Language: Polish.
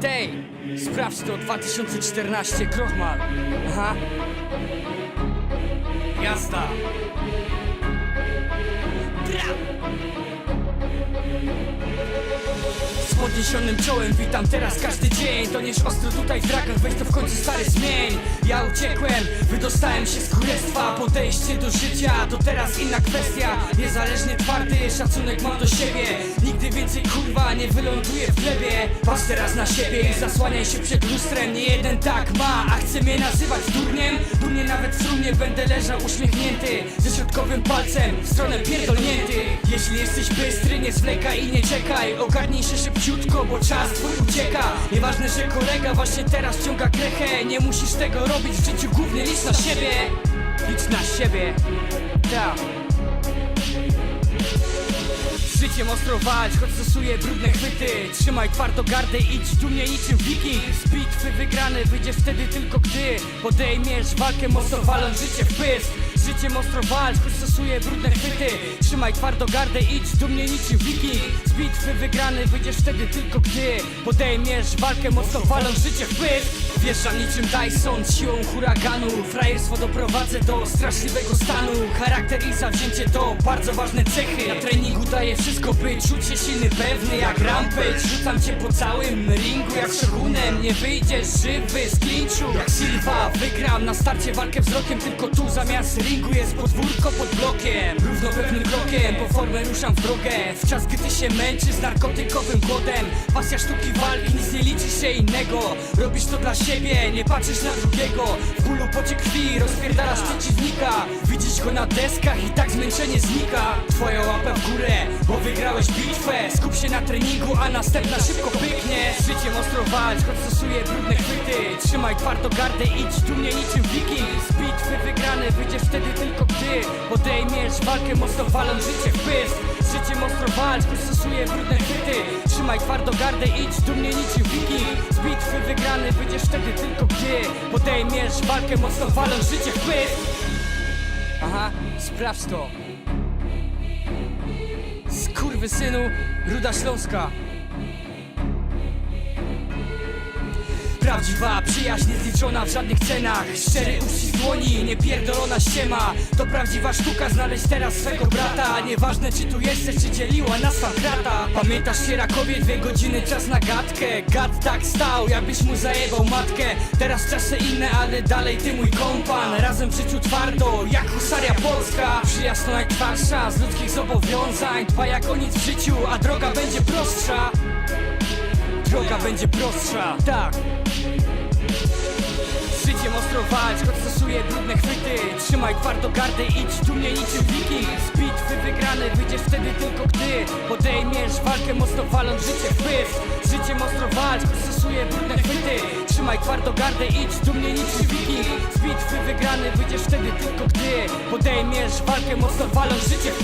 Tej, sprawdź to, 2014, Krochmal. Aha. Jazda. Podniesionym czołem. Witam teraz każdy dzień. To nież ostro tutaj w dragach, weź to w końcu stary zmień. Ja uciekłem, wydostałem się z królestwa. Podejście do życia to teraz inna kwestia. Niezależnie twardy, szacunek mam do siebie. Nigdy więcej kurwa nie wyląduję w glebie. Patrz teraz na siebie i zasłaniaj się przed lustrem. Nie jeden tak ma, a chce mnie nazywać durniem. Dumnie nawet w trumnie będę leżał uśmiechnięty Ze środkowym palcem w stronę pierdolnięty Jeśli jesteś bystry, nie zwlekaj i nie czekaj Ogarnij się szybciutko, bo czas twój ucieka. Nieważne, że kolega właśnie teraz ciąga krechę. Nie musisz tego robić w życiu, głównie licz na siebie. Licz na siebie, tak. Życiem ostro walcz, choć stosuję brudne chwyty. Trzymaj twardo gardę, idź dumnie niczym wiking Z bitwy wygrany wyjdziesz wtedy tylko gdy Podejmiesz walkę mocno waląc życie w pysk życiem ostro walcz, choć stosuję brudne chwyty. Trzymaj twardo gardę, idź dumnie niczym wiking Z wygrany wyjdziesz wtedy tylko gdy Podejmiesz walkę mocno waląc życie w pysk. Wjeżdżam niczym Dyson siłą huraganu. Frajerstwo doprowadzę do straszliwego stanu. Charakter i zawzięcie to bardzo ważne cechy. Na treningu daję wszystko by czuć się silny, pewny jak rampage. Rzucam cię po całym ringu jak szogunem. Nie wyjdziesz żywy z klinczu. Jak Silva wygram na starcie walkę wzrokiem Tylko tu zamiast ringu jest podwórko pod blokiem. Równo pewnym krokiem po formę ruszam w drogę. W czas gdy się męczy narkotykowym głodem Pasja sztuki walki, nic nie liczy się innego. Robisz to dla siebie, nie patrzysz na drugiego. W bólu pocie krwi rozpierdalasz przeciwnika. Widzisz go na deskach i tak zmęczenie znika. Twoja łapę w górę, bo wygrałeś bitwę. Skup się na treningu, a następna szybko pyknie. Z walcz, choć stosuję brudne chwyty. Trzymaj twardo gardę, idź dumnie niczym wiking Z bitwy wygrany wyjdziesz wtedy tylko gdy Podejmiesz walkę mocno waląc życie w pysk. Z życiem ostro walcz, choć stosuję brudne chwyty. Trzymaj twardo gardę, idź dumnie niczym wiking Z bitwy wygrany wyjdziesz wtedy tylko gdy Podejmiesz walkę mocno waląc życie w pysk. Aha, sprawdź to. Skurwy synu, Ruda Śląska Prawdziwa przyjaźń niezliczona w żadnych cenach. Szczery uścisk dłoni, niepierdolona ściema. To prawdziwa sztuka znaleźć teraz swego brata. Nieważne czy tu jesteś, czy dzieliła nas krata Pamiętasz się Rakowie, dwie godziny czas na gadkę. Gad tak stał, jakbyś mu zajebał matkę. Teraz czasy inne, ale dalej ty mój kompan. Razem w życiu twardo, jak husaria polska. Przyjaźń to najtwarsza z ludzkich zobowiązań. Dba jak o nic w życiu, a droga będzie prostsza. Droga będzie prostsza, tak życiem ostro walcz, choć stosuję brudne chwyty. Trzymaj twardo gardę, idź dumnie niczym wiking Z bitwy wygrany wyjdziesz wtedy tylko gdy Podejmiesz walkę mocno waląc życie w pysk. Życiem ostro walcz, choć stosuję brudne chwyty. Trzymaj twardo gardę, idź dumnie niczym wiking Z bitwy wygrany wyjdziesz wtedy tylko gdy Podejmiesz walkę mocno waląc życie w